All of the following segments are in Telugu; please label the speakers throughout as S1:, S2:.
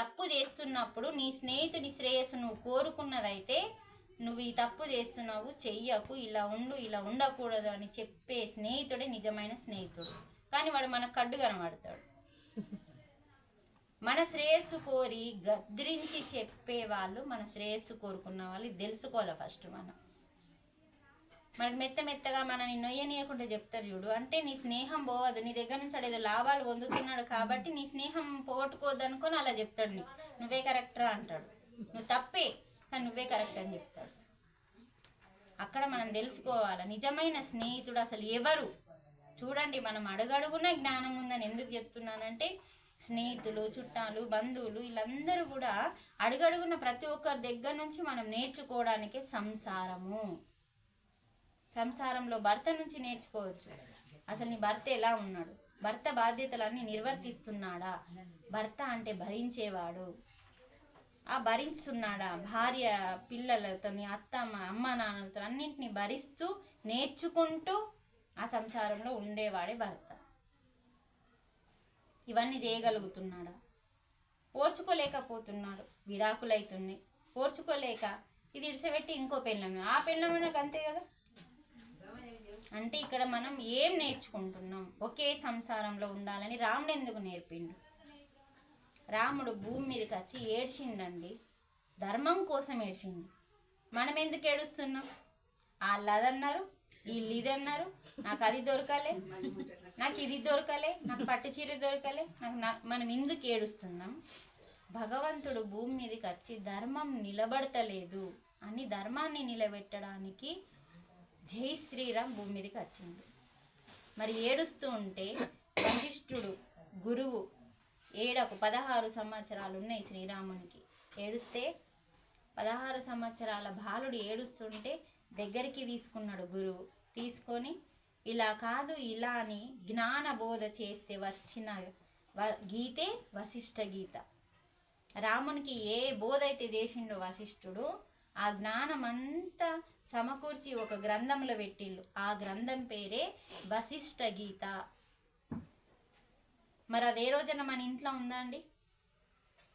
S1: తప్పు చేస్తున్నప్పుడు నీ స్నేహితుడి శ్రేయస్సు నువ్వు కోరుకున్నదైతే నువ్వు ఈ తప్పు చేస్తున్నావు చెయ్యకు ఇలా ఉండు ఇలా ఉండకూడదు అని చెప్పే స్నేహితుడే నిజమైన స్నేహితుడు. కానీ వాడు మన కడ్డు కనబడతాడు. మన శ్రేయస్సు కోరి గద్రించి చెప్పే వాళ్ళు మన శ్రేయస్సు కోరుకున్న వాళ్ళు తెలుసుకోవాలి ఫస్ట్ మనం. మనకి మెత్త మెత్తగా మనని నొయ్యనీయకుండా చెప్తారు చూడు. అంటే నీ స్నేహం పోవద్దు. నీ దగ్గర నుంచి ఏదో లాభాలు పొందుతున్నాడు కాబట్టి నీ స్నేహం పోగొట్టుకోవద్దు అనుకొని అలా చెప్తాడు నీ. నువ్వే కరెక్టరా అంటాడు. నువ్వు తప్పే కానీ నువ్వే కరెక్ట్ అని చెప్తాడు. అక్కడ మనం తెలుసుకోవాలి నిజమైన స్నేహితుడు అసలు ఎవరు? చూడండి మనం అడుగడుగున జ్ఞానం ఉందని ఎందుకు చెప్తున్నానంటే స్నేహితులు చుట్టాలు బంధువులు వీళ్ళందరూ కూడా అడుగడుగున ప్రతి ఒక్కరి దగ్గర నుంచి మనం నేర్చుకోవడానికే సంసారము. సంసారంలో భర్త నుంచి నేర్చుకోవచ్చు. అసలు నీ భర్త ఎలా ఉన్నాడు? భర్త బాధ్యతలన్నీ నిర్వర్తిస్తున్నాడా? భర్త అంటే భరించేవాడు. ఆ భరిస్తున్నాడా భార్య పిల్లలతో అత్త అమ్మ నాన్నలతో అన్నింటినీ భరిస్తూ నేర్చుకుంటూ ఆ సంసారంలో ఉండేవాడే భర్త. ఇవన్నీ చేయగలుగుతున్నాడా? ఓర్చుకోలేకపోతున్నాడు. విడాకులైతున్నాయి. ఓర్చుకోలేక ఇది ఇడిసబెట్టి ఇంకో పెళ్ళం. ఆ పెళ్ళం నాకు అంతే కదా? అంటే ఇక్కడ మనం ఏం నేర్చుకుంటున్నాం? ఒకే సంసారంలో ఉండాలని రాముడు ఎందుకు నేర్పిండు? రాముడు భూమి మీదకి వచ్చి ఏడ్చిండండి. ధర్మం కోసం ఏడ్చిండు. మనం ఎందుకు ఏడుస్తున్నాం? వాళ్ళు అదన్నారు వీళ్ళు ఇది అన్నారు నాకు అది దొరకలే. నాకు ఇది దొరకలే. నాకు పట్టు చీర దొరకలే. నాకు నా- మనం ఎందుకు ఏడుస్తున్నాం? భగవంతుడు భూమి మీదకి వచ్చి ధర్మం నిలబడతలేదు అని ధర్మాన్ని నిలబెట్టడానికి జై శ్రీరామ్ భూమి మీదకి వచ్చిండు. మరి ఏడుస్తూ ఉంటే వశిష్ఠుడు గురువు ఏడకు పదహారు సంవత్సరాలు ఉన్నాయి శ్రీరామునికి. ఏడుస్తే పదహారు సంవత్సరాల బాలుడు ఏడుస్తుంటే దగ్గరికి తీసుకున్నాడు గురువు. తీసుకొని ఇలా కాదు ఇలా అని జ్ఞాన బోధ చేస్తే వచ్చిన వ- గీతే వశిష్ఠ గీత. రామునికి ఏ బోధ అయితే చేసిండో వశిష్ఠుడు ఆ జ్ఞానం అంతా సమకూర్చి ఒక గ్రంథంలో పెట్టిండు ఆ గ్రంథం పేరే వశిష్ఠ గీత. మరి అదే రోజున మన ఇంట్లో ఉందండి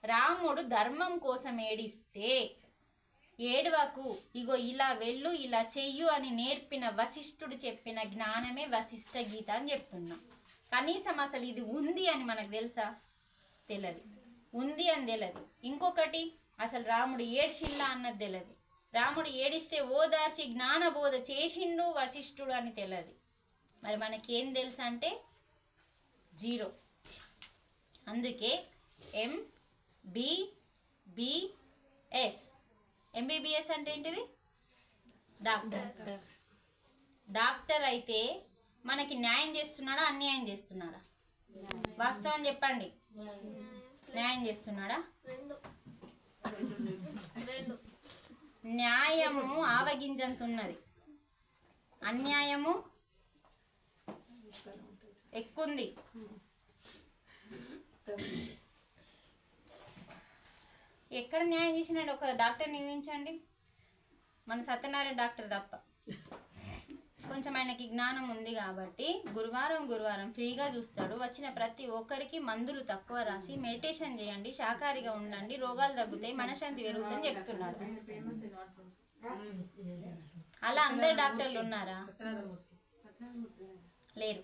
S1: రాముడు ధర్మం కోసం ఏడిస్తే ఏడవకు. ఇగో ఇలా వెళ్ళు ఇలా చెయ్యు అని నేర్పిన వశిష్ఠుడు చెప్పిన జ్ఞానమే వశిష్ఠ గీత అని చెప్తున్నాం. కనీసం అసలు ఇది ఉంది అని మనకు తెలుసా? తెలియదు ఉంది అని తెలియదు ఇంకొకటి అసలు రాముడు ఏడ్చిండా అన్నది తెలియదు రాముడు ఏడిస్తే ఓదార్చి జ్ఞానబోధ చేసిండు వశిష్ఠుడు అని తెలియదు మరి మనకేం తెలుసు అంటే జీరో. అందుకే ఎం బి బిఎస్ ఎంబీబీఎస్ అంటే ఏంటిది? డాక్టర్. డాక్టర్. అయితే మనకి న్యాయం చేస్తున్నాడా అన్యాయం చేస్తున్నాడా? వాస్తవం చెప్పండి. న్యాయం. చేస్తున్నాడా? న్యాయము ఆవగింజంతున్నది. అన్యాయము ఎక్కుంది. ఎక్కడ న్యాయం చేసినాడు ఒక డాక్టర్ నియమించండి. మన సత్యనారాయణ డాక్టర్ తప్ప. కొంచెం ఆయనకి జ్ఞానం ఉంది కాబట్టి గురువారం గురువారం ఫ్రీగా చూస్తాడు. వచ్చిన ప్రతి ఒక్కరికి మందులు తక్కువ రాసి మెడిటేషన్ చేయండి శాకాహారిగా ఉండండి రోగాలు తగ్గుతాయి మనశాంతి పెరుగుతుందని చెప్తున్నాడు. అలా అందరు డాక్టర్లు ఉన్నారా? లేరు.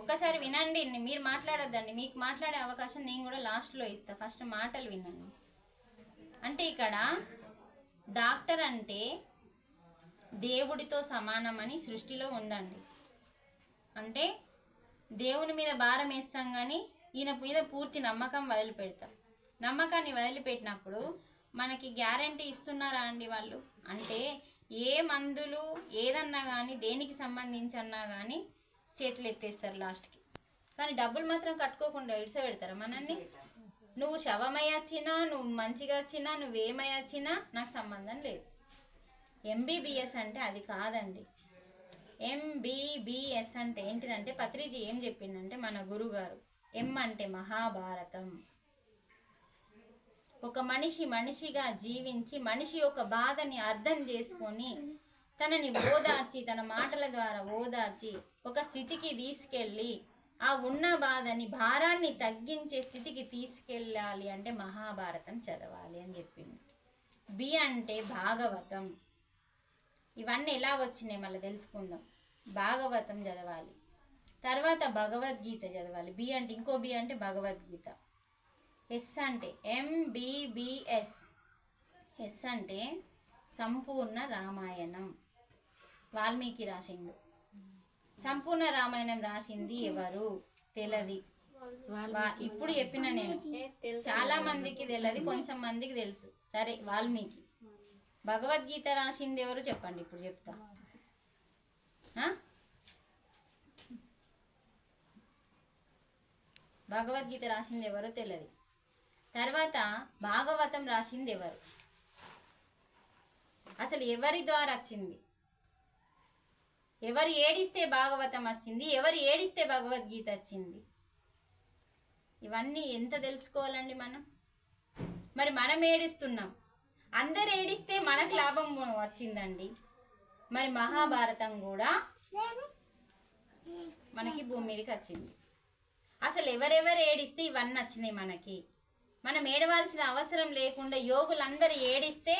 S1: ఒక్కసారి వినండి మీరు మాట్లాడొద్దండి. మీకు మాట్లాడే అవకాశం నేను కూడా లాస్ట్లో ఇస్తా. ఫస్ట్ మాటలు వినండి. అంటే ఇక్కడ డాక్టర్ అంటే దేవుడితో సమానమని సృష్టిలో ఉందండి. అంటే దేవుని మీద భారం వేస్తాం కానీ ఈయన మీద పూర్తి నమ్మకం వదిలిపెడతాం. నమ్మకాన్ని వదిలిపెట్టినప్పుడు మనకి గ్యారంటీ ఇస్తున్నారా అండి వాళ్ళు? అంటే ఏ మందులు ఏదన్నా కానీ దేనికి సంబంధించి అన్నా కానీ చేతులు ఎత్తేస్తారు లాస్ట్కి. కానీ డబ్బులు మాత్రం కట్టుకోకుండా ఇడిస పెడతారా మనల్ని? నువ్వు శవమై వచ్చినా నువ్వు మంచిగా వచ్చినా నువ్వేమై వచ్చినా నాకు సంబంధం లేదు. ఎంబీబీఎస్ అంటే అది కాదండి. ఎంబీబీఎస్ అంటే ఏంటిదంటే పత్రిజీ ఏం చెప్పిందంటే మన గురుగారు ఎం అంటే మహాభారతం. ఒక మనిషి మనిషిగా జీవించి మనిషి యొక్క బాధని అర్థం చేసుకొని తనని ఓదార్చి తన మాటల ద్వారా ఓదార్చి ఒక స్థితికి తీసుకెళ్ళి ఆ ఉన్న బాధని భారాన్ని తగ్గించే స్థితికి తీసుకెళ్ళాలి అంటే మహాభారతం చదవాలి అని చెప్పింది బి అంటే భాగవతం. ఇవన్నీ ఎలా వచ్చినాయి మళ్ళీ తెలుసుకుందాం. భాగవతం చదవాలి. తర్వాత భగవద్గీత చదవాలి. బి అంటే ఇంకో బి అంటే భగవద్గీత. ఎస్ అంటే ఎంబిబిఎస్ ఎస్ అంటే సంపూర్ణ రామాయణం. వాల్మీకి రాసిండు. సంపూర్ణ రామాయణం రాసింది ఎవరు? తెలది. ఇప్పుడు చెప్పిన నేను. చాలా మందికి తెలియదు కొంచెం మందికి తెలుసు. సరే వాల్మీకి. భగవద్గీత రాసింది ఎవరు చెప్పండి ఇప్పుడు చెప్తా. ఆ? భగవద్గీత రాసింది ఎవరో తెలియదు తర్వాత భాగవతం రాసింది ఎవరు? అసలు ఎవరి ద్వారా వచ్చింది? ఎవరు ఏడిస్తే భాగవతం వచ్చింది? ఎవరు ఏడిస్తే భగవద్గీత వచ్చింది? ఇవన్నీ ఎంత తెలుసుకోవాలండి మనం? మరి మనం ఏడిస్తున్నాం? అందరు ఏడిస్తే మనకు లాభం వచ్చిందండి. మరి మహాభారతం కూడా మనకి భూమి మీదకి వచ్చింది. అసలు ఎవరెవరు ఏడిస్తే ఇవన్నీ వచ్చినాయి మనకి. మనం ఏడవలసిన అవసరం లేకుండా యోగులందరూ ఏడిస్తే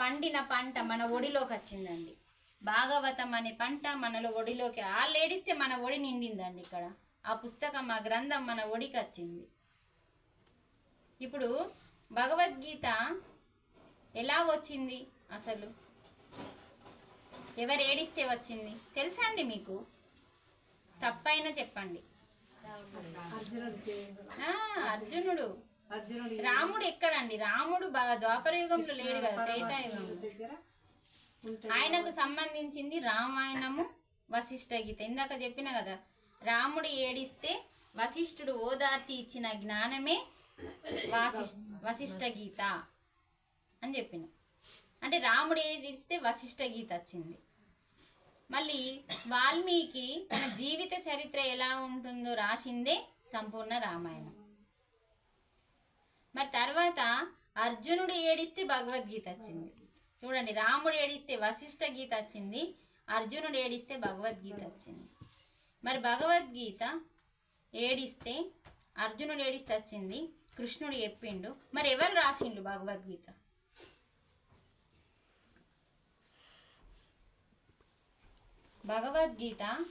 S1: పండిన పంట మన ఒడిలోకి వచ్చిందండి. భాగవతం అనే పంట మనలో ఒడిలోకి వాళ్ళు ఏడిస్తే మన ఒడి నిండిందండి ఇక్కడ. ఆ పుస్తకం ఆ గ్రంథం మన ఒడికి వచ్చింది. ఇప్పుడు భగవద్గీత ఎలా వచ్చింది అసలు? ఎవరు ఏడిస్తే వచ్చింది? తెలుసా అండి మీకు? తప్పైనా చెప్పండి. ఆ, అర్జునుడు.
S2: అర్జునుడు
S1: రాముడు ఎక్కడండి? రాముడు ద్వాపర యుగంలో లేడు కదా త్రేతాయుగంలో. ఆయనకు సంబంధించింది రామాయణము వశిష్ఠ గీత. ఇందాక చెప్పిన కదా రాముడు ఏడిస్తే వశిష్ఠుడు ఓదార్చి ఇచ్చిన జ్ఞానమే వాసిష్ వశిష్ఠ గీత. అని చెప్పిన. అంటే రాముడు ఏడిస్తే వశిష్ఠ గీత వచ్చింది. మళ్ళీ వాల్మీకి తన జీవిత చరిత్ర ఎలా ఉంటుందో రాసిందే సంపూర్ణ రామాయణం. మరి తర్వాత అర్జునుడు ఏడిస్తే భగవద్గీత వచ్చింది. చూడండి రాముడు ఏడిస్తే వశిష్ఠ గీత వచ్చింది అర్జునుడు ఏడిస్తే భగవద్గీత వచ్చింది. మరి భగవద్గీత ఏడిస్తే అర్జునుడు ఏడిస్తే వచ్చింది కృష్ణుడు చెప్పిండు. మరి ఎవరు రాసిండు భగవద్గీత? భగవద్గీత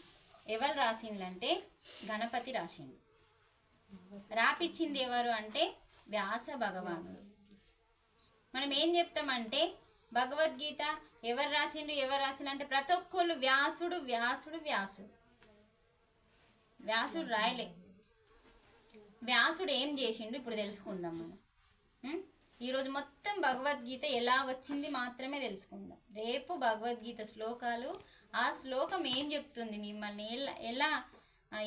S1: ఎవరు రాసిండ్లంటే గణపతి రాసిండు. రాపిచ్చింది ఎవరు అంటే వ్యాస భగవానుడు. మనం ఏం చెప్తామంటే భగవద్గీత ఎవరు రాసిండు ఎవరు రాసిండు అంటే ప్రతి ఒక్కళ్ళు వ్యాసుడు వ్యాసుడు వ్యాసుడు. వ్యాసుడు రాయలే. వ్యాసుడు ఏం చేసిండు ఇప్పుడు తెలుసుకుందాం మనం. ఈరోజు మొత్తం భగవద్గీత ఎలా వచ్చింది మాత్రమే తెలుసుకుందాం. రేపు భగవద్గీత శ్లోకాలు ఆ శ్లోకం ఏం చెప్తుంది? మిమ్మల్ని ఎలా ఎలా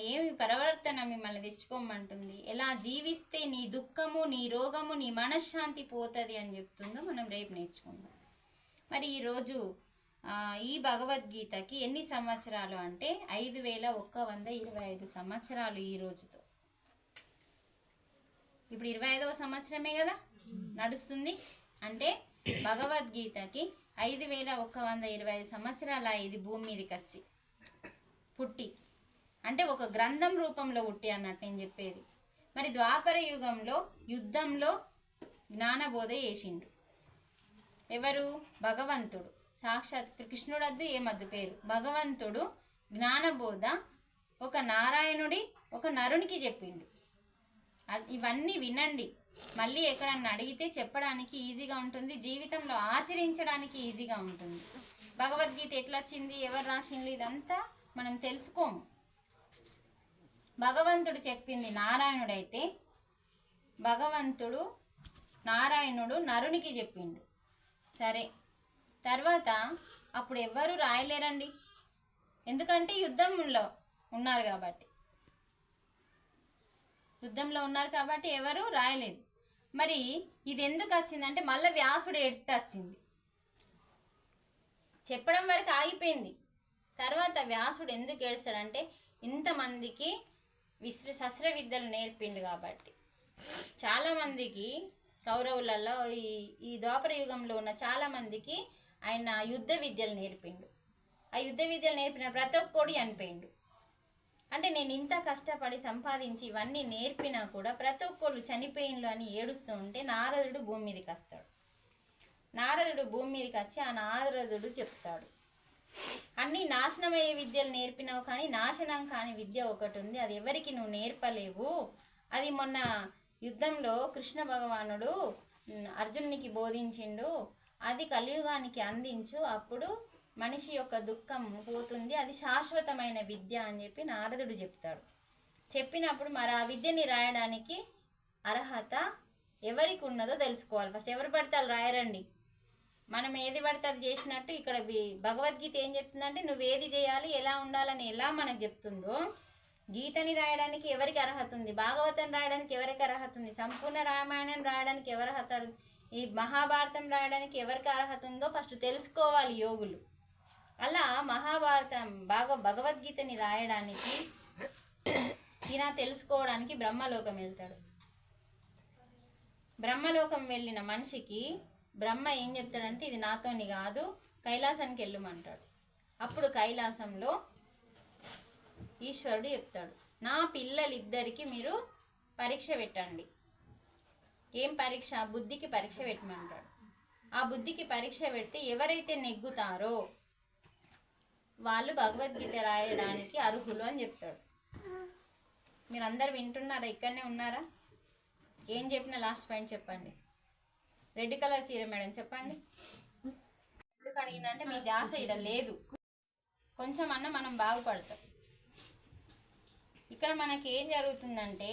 S1: ఏమి పరివర్తన మిమ్మల్ని తెచ్చుకోమంటుంది? ఎలా జీవిస్తే నీ దుఃఖము నీ రోగము నీ మనశ్శాంతి పోతుంది అని చెప్తుందో మనం రేపు నేర్చుకుందాం. మరి ఈరోజు ఆ, ఈ భగవద్గీతకి ఎన్ని సంవత్సరాలు అంటే ఐదు వేల ఒక్క వంద ఇరవై ఐదు సంవత్సరాలు ఈ రోజుతో. ఇప్పుడు ఇరవై ఐదవ సంవత్సరమే కదా? నడుస్తుంది. అంటే భగవద్గీతకి ఐదు వేల ఒక వంద ఇరవై ఐదు సంవత్సరాల ఇది భూమి మీదకి వచ్చి. పుట్టి. అంటే ఒక గ్రంథం రూపంలో పుట్టి అన్నట్టు నేను చెప్పేది. మరి ద్వాపర యుగంలో యుద్ధంలో జ్ఞానబోధ చేసిండు ఎవరు? భగవంతుడు. సాక్షాత్ కృష్ణుడద్దు ఏమద్దు పేరు. భగవంతుడు జ్ఞానబోధ ఒక నారాయణుడి ఒక నరునికి చెప్పిండు. ఇవన్నీ వినండి. మళ్ళీ ఎక్కడన్నా అడిగితే చెప్పడానికి ఈజీగా ఉంటుంది జీవితంలో ఆచరించడానికి ఈజీగా ఉంటుంది. భగవద్గీత ఎట్లా వచ్చింది ఎవరు రాసిండ్రు ఇదంతా మనం తెలుసుకోము. భగవంతుడు చెప్పింది నారాయణుడైతే భగవంతుడు నారాయణుడు నరునికి చెప్పిండు. సరే తర్వాత అప్పుడు ఎవ్వరు రాయలేరండి. ఎందుకంటే యుద్ధంలో ఉన్నారు కాబట్టి. యుద్ధంలో ఉన్నారు కాబట్టి ఎవరు రాయలేదు. మరి ఇది ఎందుకు వచ్చిందంటే మళ్ళీ వ్యాసుడు ఏడిస్తే వచ్చింది. చెప్పడం వరకు ఆగిపోయింది. తర్వాత వ్యాసుడు ఎందుకు ఏడుస్తాడంటే ఇంతమందికి విశ్ర శస్త్ర విద్యలు నేర్పిండు కాబట్టి. చాలామందికి కౌరవులలో ఈ ఈ ద్వాపర యుగంలో ఉన్న చాలామందికి ఆయన యుద్ధ విద్యలు నేర్పిండు. ఆ యుద్ధ విద్యలు నేర్పిన ప్రతి ఒక్కడు చనిపోయిండు. అంటే నేను ఇంత కష్టపడి సంపాదించి ఇవన్నీ నేర్పినా కూడా ప్రతి ఒక్కళ్ళు చనిపోయిండ్లు అని ఏడుస్తూ ఉంటే నారదుడు భూమి మీదకి వస్తాడు. నారదుడు భూమి మీదకి వచ్చి ఆ నారదుడు చెప్తాడు. అన్ని నాశనమయ్యే విద్యలు నేర్పినావు కానీ నాశనం కాని విద్య ఒకటి ఉంది. అది ఎవరికి నువ్వు నేర్పలేవు. అది మొన్న యుద్ధంలో కృష్ణ భగవానుడు అర్జునునికి బోధించిండు. అది కలియుగానికి అందించు. అప్పుడు మనిషి యొక్క దుఃఖం పోతుంది అది శాశ్వతమైన విద్య అని చెప్పి నారదుడు చెప్తాడు. చెప్పినప్పుడు మరి ఆ విద్యని రాయడానికి అర్హత ఎవరికి ఉన్నదో తెలుసుకోవాలి. ఫస్ట్ ఎవరు పడితే వాళ్ళు రాయరండి. మనం ఏది పడితే అది చేసినట్టు ఇక్కడ భగవద్గీత ఏం చెప్తుందంటే నువ్వు ఏది చేయాలి ఎలా ఉండాలని ఎలా మనకు చెప్తుందో గీతని రాయడానికి ఎవరికి అర్హత ఉంది? భాగవతం రాయడానికి ఎవరికి అర్హత ఉంది? సంపూర్ణ రామాయణం రాయడానికి ఎవరు అర్హత ఈ మహాభారతం రాయడానికి ఎవరికి అర్హత ఉందో ఫస్ట్ తెలుసుకోవాలి యోగులు. అలా మహాభారతం బాగా భగవద్గీతని రాయడానికి ఈయన తెలుసుకోవడానికి బ్రహ్మలోకం వెళ్తాడు. బ్రహ్మలోకం వెళ్ళిన మనిషికి బ్రహ్మ ఏం చెప్తాడంటే ఇది నాతోని కాదు కైలాసానికి వెళ్ళమంటాడు. అప్పుడు కైలాసంలో ఈశ్వరుడు చెప్తాడు నా పిల్లలిద్దరికి మీరు పరీక్ష పెట్టండి. ఏం పరీక్ష? బుద్ధికి పరీక్ష పెట్టమంటాడు. ఆ బుద్ధికి పరీక్ష పెడితే ఎవరైతే నెగ్గుతారో వాళ్ళు భగవద్గీత రాయడానికి అర్హులు అని చెప్తాడు. మీరు అందరు వింటున్నారా? ఇక్కడనే ఉన్నారా? ఏం చెప్పిన లాస్ట్ పాయింట్ చెప్పండి. రెడ్ కలర్ చీర మేడం చెప్పండి. ఎందుకు అడిగినంటే మీ ధ్యాస ఇడ లేదు. కొంచెం అన్న మనం బాగుపడతాం. ఇక్కడ మనకి ఏం జరుగుతుందంటే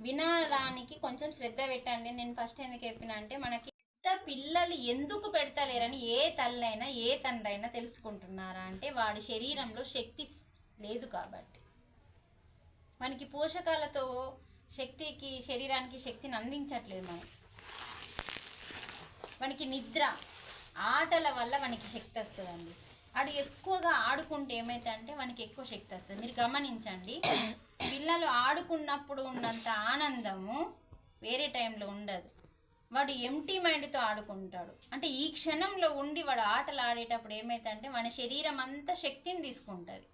S1: వినడానికి కొంచెం శ్రద్ధ పెట్టండి. నేను ఫస్ట్ ఎందుకు చెప్పిన అంటే మనకి పిల్లలు ఎందుకు పెడతలేరని ఏ తల్లైనా ఏ తండ్రైనా తెలుసుకుంటున్నారా? అంటే వాడి శరీరంలో శక్తి లేదు కాబట్టి. మనకి పోషకాలతో శక్తికి శరీరానికి శక్తిని అందించట్లేదు మనం. మనకి నిద్ర ఆటల వల్ల మనకి శక్తి వస్తుందండి. ఆడు ఎక్కువగా ఆడుకుంటే ఏమైతే మనకి ఎక్కువ శక్తి వస్తుంది. మీరు గమనించండి పిల్లలు ఆడుకున్నప్పుడు ఉన్నంత ఆనందము వేరే టైంలో ఉండదు. వాడు ఎంటీ మైండ్తో ఆడుకుంటాడు. అంటే ఈ క్షణంలో ఉండి వాడు ఆటలు ఆడేటప్పుడు ఏమైతుందంటే మన శరీరం అంతా శక్తిని తీసుకుంటుంది.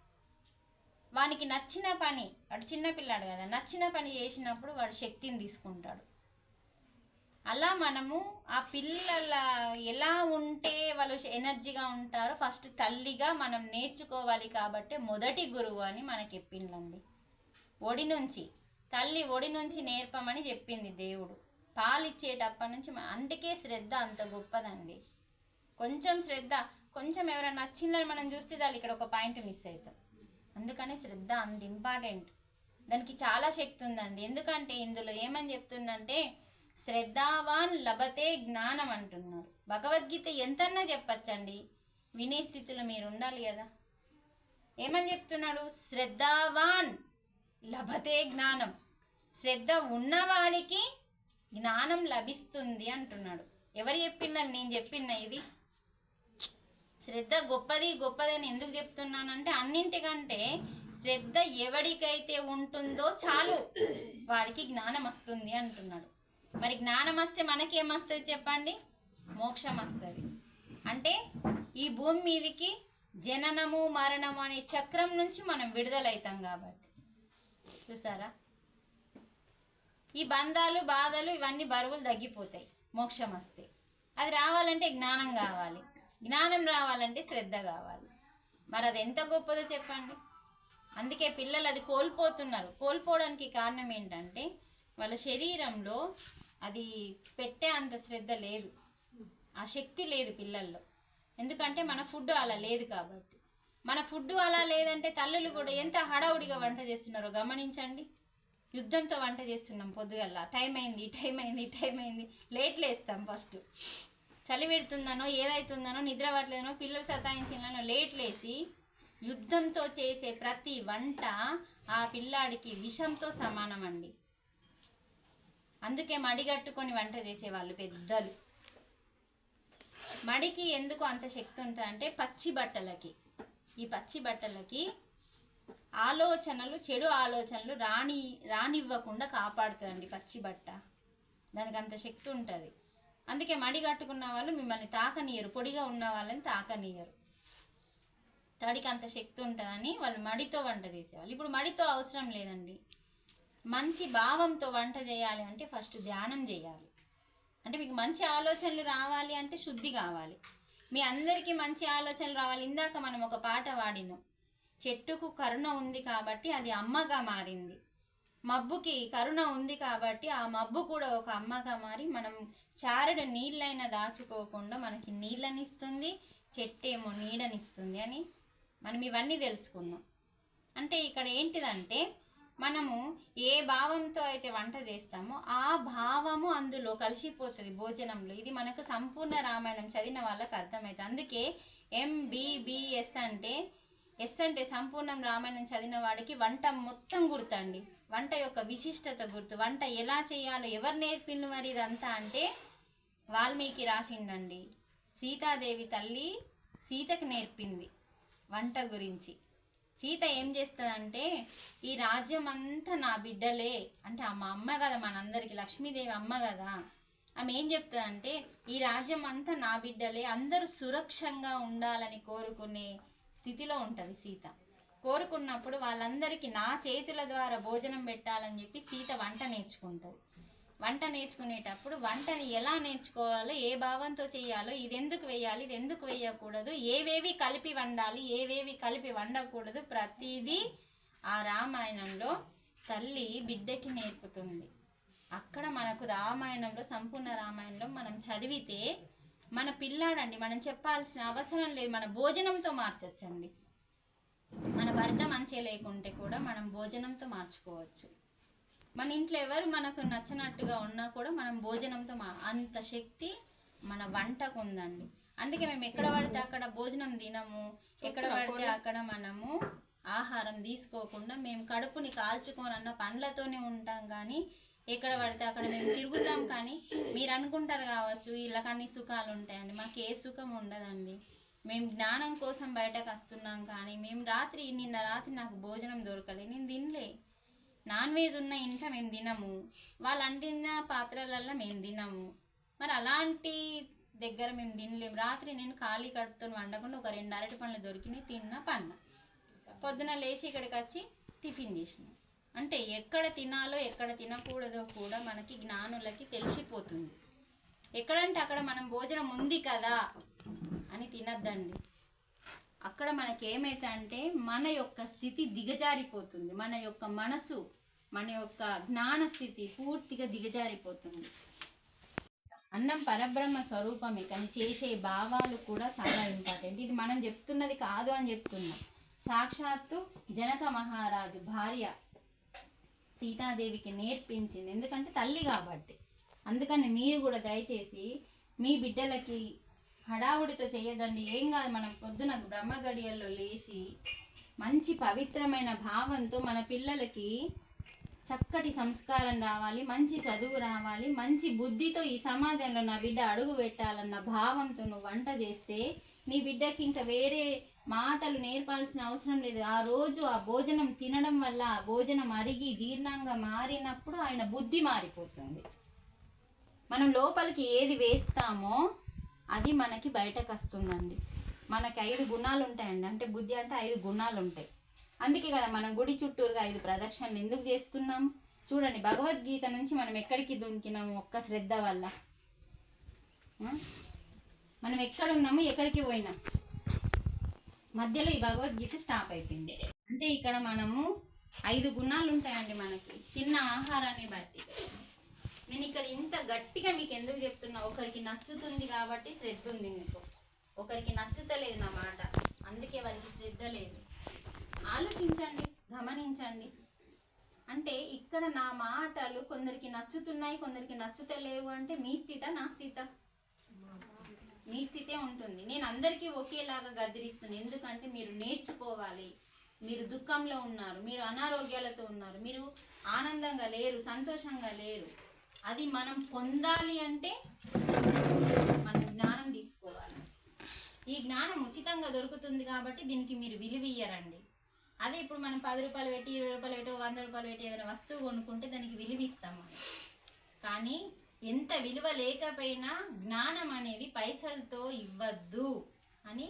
S1: వానికి నచ్చిన పని వాడు చిన్నపిల్లాడు కదా నచ్చిన పని చేసినప్పుడు వాడు శక్తిని తీసుకుంటాడు. అలా మనము ఆ పిల్లల ఎలా ఉంటే వాళ్ళు ఎనర్జీగా ఉంటారో ఫస్ట్ తల్లిగా మనం నేర్చుకోవాలి కాబట్టి మొదటి గురువు అని మనకి చెప్పిందండి. ఒడి నుంచి తల్లి ఒడి నుంచి నేర్పమని చెప్పింది దేవుడు. పాలిచ్చేటప్పటి నుంచి అందుకే శ్రద్ధ అంత గొప్పదండి. కొంచెం శ్రద్ధ కొంచెం ఎవరైనా నచ్చిందని మనం చూస్తే దాని ఇక్కడ ఒక పాయింట్ మిస్ అవుతాం. అందుకని శ్రద్ధ అంత ఇంపార్టెంట్ దానికి చాలా శక్తి ఉందండి. ఎందుకంటే ఇందులో ఏమని చెప్తుందంటే శ్రద్ధావాన్ లభతే జ్ఞానం అంటున్నారు. భగవద్గీత ఎంతన్నా చెప్పచ్చండి. వినే స్థితిలో మీరు ఉండాలి కదా. ఏమని చెప్తున్నాడు? శ్రద్ధావాన్ లభతే జ్ఞానం. శ్రద్ధ ఉన్నవాడికి జ్ఞానం లభిస్తుంది అంటున్నాడు. ఎవరు చెప్పిండని నేను చెప్పిన ఇది? శ్రద్ధ గొప్పది గొప్పదని ఎందుకు చెప్తున్నానంటే అన్నింటికంటే శ్రద్ధ ఎవడికైతే ఉంటుందో చాలు. వాడికి జ్ఞానం వస్తుంది అంటున్నాడు. మరి జ్ఞానం వస్తే మనకేమొస్తుంది చెప్పండి? మోక్షం వస్తుంది అంటే ఈ భూమి మీదకి జననము మరణము అనే చక్రం నుంచి మనం విడుదలవుతాం కాబట్టి. చూసారా? ఈ బంధాలు బాధలు ఇవన్నీ బరువులు తగ్గిపోతాయి. మోక్షం వస్తే. అది రావాలంటే జ్ఞానం కావాలి. జ్ఞానం రావాలంటే శ్రద్ధ కావాలి. మరి అది ఎంత గొప్పదో చెప్పండి. అందుకే పిల్లలు అది కోల్పోతున్నారు. కోల్పోవడానికి కారణం ఏంటంటే వాళ్ళ శరీరంలో అది పెట్టే అంత శ్రద్ధ లేదు. ఆ శక్తి లేదు పిల్లల్లో. ఎందుకంటే మన ఫుడ్ అలా లేదు కాబట్టి. మన ఫుడ్ అలా లేదంటే తల్లులు కూడా ఎంత హడావుడిగా వంట చేస్తున్నారో గమనించండి. యుద్ధంతో వంట చేస్తున్నాం పొద్దుగల్లా. టైం అయింది టైం అయింది టైం అయింది. లేట్ లేస్తాం ఫస్ట్ చలి పెడుతుందనో ఏదైతుందనో నిద్ర పట్టలేదనో పిల్లలు సతాయించిందనో లేట్ లేసి యుద్ధంతో చేసే ప్రతి వంట ఆ పిల్లాడికి విషంతో సమానం అండి అందుకే మడిగట్టుకొని వంట చేసేవాళ్ళు పెద్దలు. మడికి ఎందుకు అంత శక్తి ఉంటుందంటే పచ్చి బట్టలకి. ఈ పచ్చి బట్టలకి ఆలోచనలు చెడు ఆలోచనలు రాని రానివ్వకుండా కాపాడుతుందండి పచ్చి బట్ట. దానికి అంత శక్తి ఉంటుంది. అందుకే మడి కట్టుకున్న వాళ్ళు మిమ్మల్ని తాకనీయరు. పొడిగా ఉన్న వాళ్ళని తాకనీయరు. తడికి అంత శక్తి ఉంటుందని వాళ్ళు మడితో వంట చేసేవాళ్ళు. ఇప్పుడు మడితో అవసరం లేదండి. మంచి భావంతో వంట చేయాలి అంటే ఫస్ట్ ధ్యానం చేయాలి. అంటే మీకు మంచి ఆలోచనలు రావాలి అంటే శుద్ధి కావాలి. మీ అందరికీ మంచి ఆలోచనలు రావాలి. ఇందాక మనం ఒక పాట పాడినాం. చెట్టుకు కరుణ ఉంది కాబట్టి అది అమ్మగా మారింది. మబ్బుకి కరుణ ఉంది కాబట్టి ఆ మబ్బు కూడా ఒక అమ్మగా మారి మనం చారడు నీళ్ళైనా దాచుకోకుండా మనకి నీళ్ళనిస్తుంది చెట్టేమో నీడనిస్తుంది అని మనం ఇవన్నీ తెలుసుకున్నాం. అంటే ఇక్కడ ఏంటిదంటే మనము ఏ భావంతో అయితే వంట చేస్తామో ఆ భావము అందులో కలిసిపోతుంది భోజనంలో. ఇది మనకు సంపూర్ణ రామాయణం చదివిన వాళ్ళకి అర్థమవుతుంది అందుకే ఎంబీబీఎస్ అంటే ఎస్ అంటే సంపూర్ణం రామాయణం చదివిన వాడికి వంట మొత్తం గుర్తండి. వంట యొక్క విశిష్టత గుర్తు. వంట ఎలా చేయాలో ఎవరు నేర్పిండు మరి ఇదంతా అంటే వాల్మీకి రాసిండండి. సీతాదేవి తల్లి సీతకు నేర్పింది వంట గురించి. సీత ఏం చేస్తుందంటే ఈ రాజ్యం అంతా నా బిడ్డలే అంటే మా అమ్మ కదా మనందరికి లక్ష్మీదేవి అమ్మ కదా. ఆమె ఏం చెప్తుందంటే ఈ రాజ్యం అంతా నా బిడ్డలే అందరూ సురక్షంగా ఉండాలని కోరుకునే స్థితిలో ఉంటుంది సీత. కోరుకున్నప్పుడు వాళ్ళందరికీ నా చేతుల ద్వారా భోజనం పెట్టాలని చెప్పి సీత వంట నేర్చుకుంటుంది. వంట నేర్చుకునేటప్పుడు వంటని ఎలా నేర్చుకోవాలో ఏ భావంతో చేయాలో ఇది ఎందుకు వేయాలి ఇది ఎందుకు వేయకూడదు ఏవేవి కలిపి వండాలి ఏవేవి కలిపి వండకూడదు ప్రతిదీ ఆ రామాయణంలో తల్లి బిడ్డకి నేర్పుతుంది. అక్కడ మనకు రామాయణంలో సంపూర్ణ రామాయణంలో మనం చదివితే మన పిల్లాడండి మనం చెప్పాల్సిన అవసరం లేదు. మన భోజనంతో మార్చొచ్చండి. మన భర్త మంచిగా లేకుంటే కూడా మనం భోజనంతో మార్చుకోవచ్చు. మన ఇంట్లో ఎవరు మనకు నచ్చినట్టుగా ఉన్నా కూడా మనం భోజనంతో మా అంత శక్తి మన వంటకు ఉందండి. అందుకే మేము ఎక్కడ పడితే అక్కడ భోజనం తినము ఎక్కడ పడితే అక్కడ మనము ఆహారం తీసుకోకుండా మేము కడుపుని కాల్చుకొని అన్న పండ్లతోనే ఉంటాం కానీ ఎక్కడ పడితే అక్కడ మేము తిరుగుతాం కానీ మీరు అనుకుంటారు కావచ్చు ఇలా అన్ని సుఖాలు ఉంటాయని మాకు ఏ సుఖం ఉండదండి. మేము జ్ఞానం కోసం బయటకు వస్తున్నాం కానీ మేము రాత్రి నిన్న రాత్రి నాకు భోజనం దొరకలే నేను తినలే. నాన్ వెజ్ ఉన్న ఇంట్లో మేము తినము. వాళ్ళు అంటిన పాత్రలల్లో మేము తినము. మరి అలాంటి దగ్గర మేము తినలేము. రాత్రి నేను ఖాళీ కడుపుతో వండకుండా ఒక రెండు అరటి పండ్లు దొరికినాయి తిన్నా పన్నా. పొద్దున లేచి ఇక్కడికి వచ్చి టిఫిన్ చేసినాం. అంటే ఎక్కడ తినాలో ఎక్కడ తినకూడదో కూడా మనకి జ్ఞానులకి తెలిసిపోతుంది. ఎక్కడంటే అక్కడ మనం భోజనం ఉంది కదా అని తినద్దండి. అక్కడ మనకి ఏమైతే అంటే మన యొక్క స్థితి దిగజారిపోతుంది. మన యొక్క మనసు మన యొక్క జ్ఞాన స్థితి పూర్తిగా దిగజారిపోతుంది. అన్నం పరబ్రహ్మ స్వరూపమే కానీ చేసే భావాలు కూడా చాలా ఇంపార్టెంట్ ఇది మనం చెప్తున్నది కాదు అని చెప్తున్నాం. సాక్షాత్తు జనక మహారాజు భార్య సీతాదేవికి నేర్పించింది. ఎందుకంటే తల్లి కాబట్టి. అందుకని మీరు కూడా దయచేసి మీ బిడ్డలకి హడావుడితో చేయదండి. ఏం కాదు మనం పొద్దున బ్రహ్మ గడియల్లో లేచి మంచి పవిత్రమైన భావంతో మన పిల్లలకి చక్కటి సంస్కారం రావాలి మంచి చదువు రావాలి మంచి బుద్ధితో ఈ సమాజంలో నా బిడ్డ అడుగు పెట్టాలన్న భావంతో నువ్వు వంట చేస్తే నీ బిడ్డకి ఇంకా వేరే మాటలు నేర్పాల్సిన అవసరం లేదు. ఆ రోజు ఆ భోజనం తినడం వల్ల ఆ భోజనం అరిగి జీర్ణంగా మారినప్పుడు ఆయన బుద్ధి మారిపోతుంది. మనం లోపలికి ఏది వేస్తామో అది మనకి బయటకు వస్తుందండి. మనకి ఐదు గుణాలు ఉంటాయండి. అంటే బుద్ధి అంటే ఐదు గుణాలు ఉంటాయి. అందుకే కదా మనం గుడి చుట్టూరుగా ఐదు ప్రదక్షిణలు ఎందుకు చేస్తున్నాం? చూడండి భగవద్గీత నుంచి మనం ఎక్కడికి దుంకినాము ఒక్క శ్రద్ధ వల్ల? మనం ఎక్కడ ఉన్నాము ఎక్కడికి పోయినాం? మధ్యలో ఈ భగవద్గీత స్టాప్ అయిపోయింది. అంటే ఇక్కడ మనము ఐదు గుణాలు ఉంటాయండి మనకి. తిన్న ఆహారాన్ని బట్టి. నేను ఇక్కడ ఇంత గట్టిగా మీకు ఎందుకు చెప్తున్నా? ఒకరికి నచ్చుతుంది కాబట్టి శ్రద్ధ ఉంది మీకు. ఒకరికి నచ్చుతలేదు నా మాట. అందుకే వారికి శ్రద్ధ లేదు. ఆలోచించండి గమనించండి. అంటే ఇక్కడ నా మాటలు కొందరికి నచ్చుతున్నాయి కొందరికి నచ్చుతలేవు అంటే మీ స్థిత నా స్థిత. మీ స్థితే ఉంటుంది. నేను అందరికీ ఒకేలాగా గదిరిస్తుంది ఎందుకంటే మీరు నేర్చుకోవాలి. మీరు దుఃఖంలో ఉన్నారు. మీరు అనారోగ్యాలతో ఉన్నారు. మీరు ఆనందంగా లేరు సంతోషంగా లేరు. అది మనం పొందాలి అంటే మనం జ్ఞానం తీసుకోవాలి. ఈ జ్ఞానం ఉచితంగా దొరుకుతుంది కాబట్టి దీనికి మీరు విలువ ఇయ్యరండి అదే ఇప్పుడు మనం పది రూపాయలు పెట్టి ఇరవై రూపాయలు పెట్టి వంద రూపాయలు పెట్టి ఏదైనా వస్తువు కొనుక్కుంటే దానికి విలువ కానీ ఎంత విలువ లేకపోయినా జ్ఞానం అనేది పైసలతో ఇవ్వద్దు అని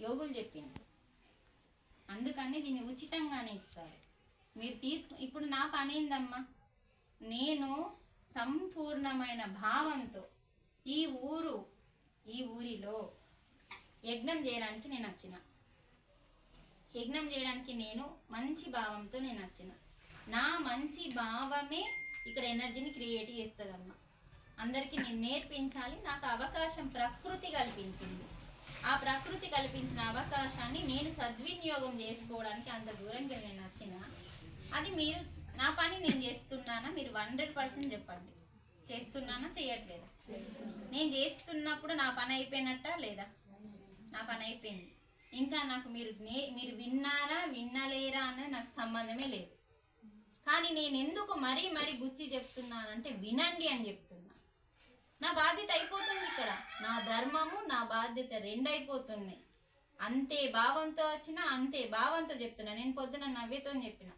S1: యోగులు చెప్పింది అందుకని దీన్ని ఉచితంగానే ఇస్తారు. మీరు తీసుకు ఇప్పుడు నా పని ఏందమ్మా? నేను సంపూర్ణమైన భావంతో ఈ ఊరు ఈ ఊరిలో యజ్ఞం చేయడానికి నేను వచ్చిన. యజ్ఞం చేయడానికి నేను మంచి భావంతో నేను వచ్చిన. నా మంచి భావమే ఇక్కడ ఎనర్జీని క్రియేట్ చేస్తుందమ్మా. అందరికీ నేను నేర్పించాలి నాకు అవకాశం ప్రకృతి కల్పించింది. ఆ ప్రకృతి కల్పించిన అవకాశాన్ని నేను సద్వినియోగం చేసుకోవడానికి అంత దూరంగా నేను వచ్చిన అది మీరు నా పని నేను చేస్తున్నానా? మీరు హండ్రెడ్ పర్సెంట్ చెప్పండి. చేస్తున్నానా? చేయట్లేదా? నేను చేస్తున్నప్పుడు నా పని అయిపోయినట్టా లేదా? నా పని అయిపోయింది. ఇంకా నాకు మీరు నే- మీరు విన్నారా విన్నలేరా అనేది నాకు సంబంధమే లేదు. కానీ నేను ఎందుకు మరీ మరీ గుచ్చి చెప్తున్నానంటే వినండి అని చెప్తున్నా. నా బాధ్యత అయిపోతుంది ఇక్కడ. నా ధర్మము నా బాధ్యత రెండు అయిపోతున్నాయి అంతే భావంతో వచ్చినా అంతే భావంతో చెప్తున్నా. నేను పొద్దున నవ్వుతో చెప్పిన.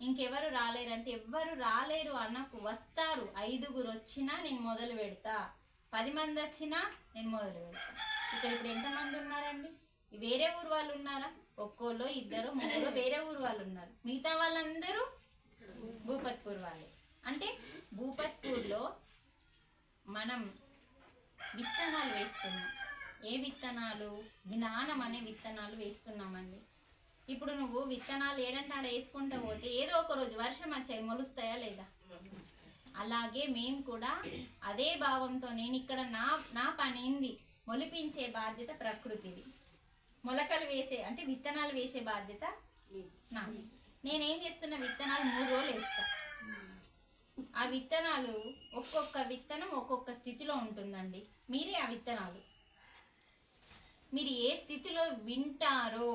S1: ఇంకెవరు రాలేరు అంటే ఎవ్వరు రాలేరు అన్నకు వస్తారు. ఐదుగురు వచ్చినా నేను మొదలు పెడతా. పది మంది వచ్చినా నేను మొదలు పెడతా. ఇక్కడ ఇప్పుడు ఎంతమంది ఉన్నారండి? వేరే ఊరు వాళ్ళు ఉన్నారా? ఒక్కోళ్ళు ఇద్దరు ముగ్గురు వేరే ఊరు వాళ్ళు ఉన్నారు. మిగతా వాళ్ళందరూ భూపత్పూర్ వాళ్ళే. అంటే భూపత్పూర్లో మనం విత్తనాలు వేస్తున్నాం. ఏ విత్తనాలు? జ్ఞానం అనే విత్తనాలు వేస్తున్నామండి. ఇప్పుడు నువ్వు విత్తనాలు ఏడంటే ఆడ వేసుకుంటూ పోతే ఏదో ఒక రోజు వర్షం వచ్చాయి మొలుస్తాయా లేదా? అలాగే మేము కూడా అదే భావంతో నేను ఇక్కడ నా నా పని ఏంది? మొలిపించే బాధ్యత ప్రకృతిది. మొలకలు వేసే అంటే విత్తనాలు వేసే బాధ్యత నాది. నేనేం చేస్తున్న విత్తనాలు మూడు రోజులు వేస్తా. ఆ విత్తనాలు ఒక్కొక్క విత్తనం ఒక్కొక్క స్థితిలో ఉంటుందండి. మీరే ఆ విత్తనాలు. మీరు ఏ స్థితిలో వింటారో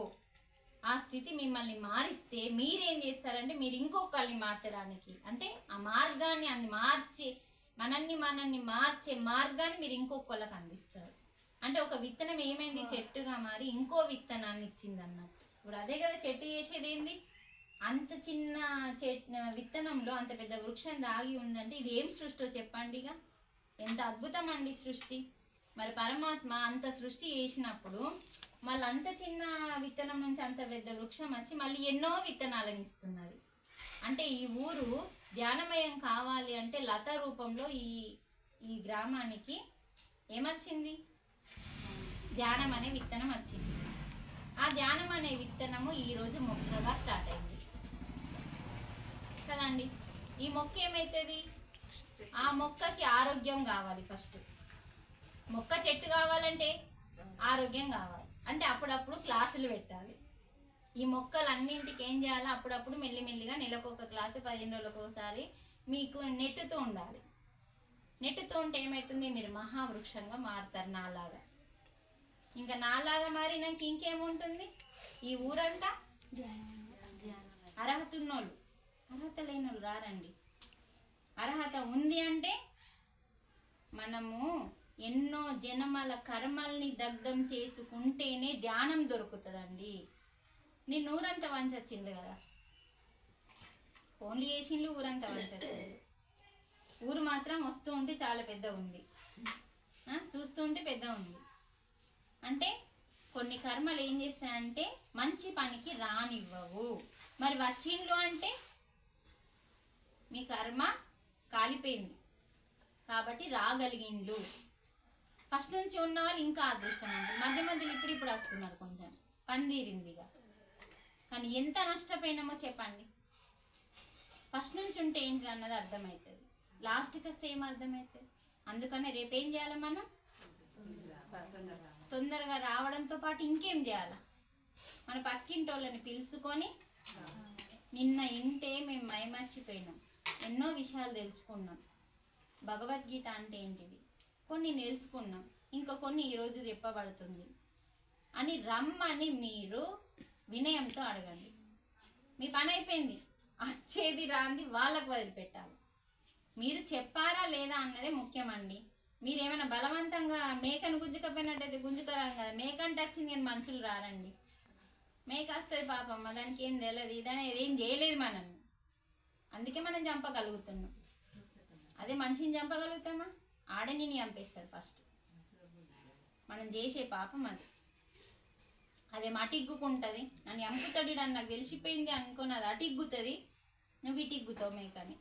S1: ఆ స్థితి మిమ్మల్ని మారిస్తే మీరేం చేస్తారంటే మీరు ఇంకొకరిని మార్చడానికి. అంటే ఆ మార్గాన్ని అన్ని మార్చి మనల్ని మనల్ని మార్చే మార్గాన్ని మీరు ఇంకొకళ్ళకి అందిస్తారు. అంటే ఒక విత్తనం ఏమైంది? చెట్టుగా మారి ఇంకో విత్తనాన్ని ఇచ్చింది అన్నట్టు ఇప్పుడు అదే కదా చెట్టు చేసేది ఏంది? అంత చిన్న చెట్ విత్తనంలో అంత పెద్ద వృక్షం దాగి ఉందంటే ఇది ఏం సృష్టో చెప్పండి ఇక. ఎంత అద్భుతం అండి సృష్టి. మరి పరమాత్మ అంత సృష్టి చేసినప్పుడు మళ్ళీ అంత చిన్న విత్తనం నుంచి అంత పెద్ద వృక్షం వచ్చి మళ్ళీ ఎన్నో విత్తనాలను ఇస్తున్నది. అంటే ఈ ఊరు ధ్యానమయం కావాలి అంటే లత రూపంలో ఈ ఈ గ్రామానికి ఏమొచ్చింది? ధ్యానం అనే విత్తనం వచ్చింది. ఆ ధ్యానం అనే విత్తనము ఈ రోజు మొక్కగా స్టార్ట్ అయింది. కదండి. ఈ మొక్క ఏమైతుంది? ఆ మొక్కకి ఆరోగ్యం కావాలి ఫస్ట్. మొక్క చెట్టు కావాలంటే ఆరోగ్యం కావాలి. అంటే అప్పుడప్పుడు క్లాసులు పెట్టాలి. ఈ మొక్కలన్నింటికి ఏం చేయాలి? అప్పుడప్పుడు మెల్లిమెల్లిగా నెలకు ఒక క్లాసు పదిహేను రోజులకు ఒకసారి మీకు నెట్టుతూ ఉండాలి. నెట్టుతూ ఉంటే ఏమవుతుంది మీరు మహావృక్షంగా మారుతారు నాలాగా. ఇంకా నాలాగా మారినాక ఇంకేముంటుంది? ఈ ఊరంతా? అర్హతున్నోళ్ళు అర్హత లేని రారండి అర్హత ఉంది అంటే మనము ఎన్నో జనమల కర్మల్ని దగ్ధం చేసుకుంటేనే ధ్యానం దొరుకుతుందండి. నేను ఊరంతా వంచొచ్చిండ్రు కదా. ఫోన్లు చేసిండు ఊరంతా వంచొచ్చిండ్రు ఊరు మాత్రం వస్తూ ఉంటే చాలా పెద్ద ఉంది. చూస్తూ ఉంటే పెద్ద ఉంది. అంటే కొన్ని కర్మలు ఏం చేస్తాయంటే మంచి పనికి రానివ్వవు. మరి వచ్చిండ్లు అంటే మీ కర్మ కాలిపోయింది. కాబట్టి రాగలిగిండు. ఫస్ట్ నుంచి ఉన్న వాళ్ళు ఇంకా అదృష్టం అండి మధ్య మధ్యలో ఇప్పుడు ఇప్పుడు వస్తున్నారు కొంచెం. పందిరిందిగా. కానీ ఎంత నష్టపోయినామో చెప్పండి. ఫస్ట్ నుంచి ఉంటే ఏంటి అన్నది అర్థమవుతుంది. లాస్ట్కి వస్తే ఏం అర్థమవుతుంది? అందుకనే రేపేం చేయాలి మనం? తొందరగా రావడంతో పాటు ఇంకేం చేయాలి? మన పక్కింటి వాళ్ళని పిలుచుకొని నిన్న ఇంటే మేము మైమర్చిపోయినాం. ఎన్నో విషయాలు తెలుసుకున్నాం. భగవద్గీత అంటే ఏంటిది? కొన్ని నేర్చుకున్నాం. ఇంకా కొన్ని ఈరోజు చెప్పబడుతుంది. అని రమ్మని మీరు వినయంతో అడగండి. మీ పని అయిపోయింది. వచ్చేది రాంది వాళ్ళకు వదిలిపెట్టాలి. మీరు చెప్పారా లేదా అన్నదే ముఖ్యమండి. మీరేమైనా బలవంతంగా మేకను గుంజుకపోయినట్టయితే గుంజుకరాం కదా. మేక అంటే వచ్చింది కానీ మనుషులు రారండి. మేక వస్తుంది పాపమ్మ దానికి ఏం తెలియదు ఇదని ఏం చేయలేదు మనల్ని. అందుకే మనం చంపగలుగుతున్నాం. అదే మనిషిని చంపగలుగుతామా? ఆడే నిన్ను చంపేస్తాడు ఫస్ట్ మనం చేసే పాపం అది. అదేమో అటిగ్గుకుంటుంది నన్ను అమ్ముతాడు నాకు తెలిసిపోయింది అనుకున్నది అటు ఇగ్గుతుంది నువ్వు ఇటిగ్గుతావు మేకని.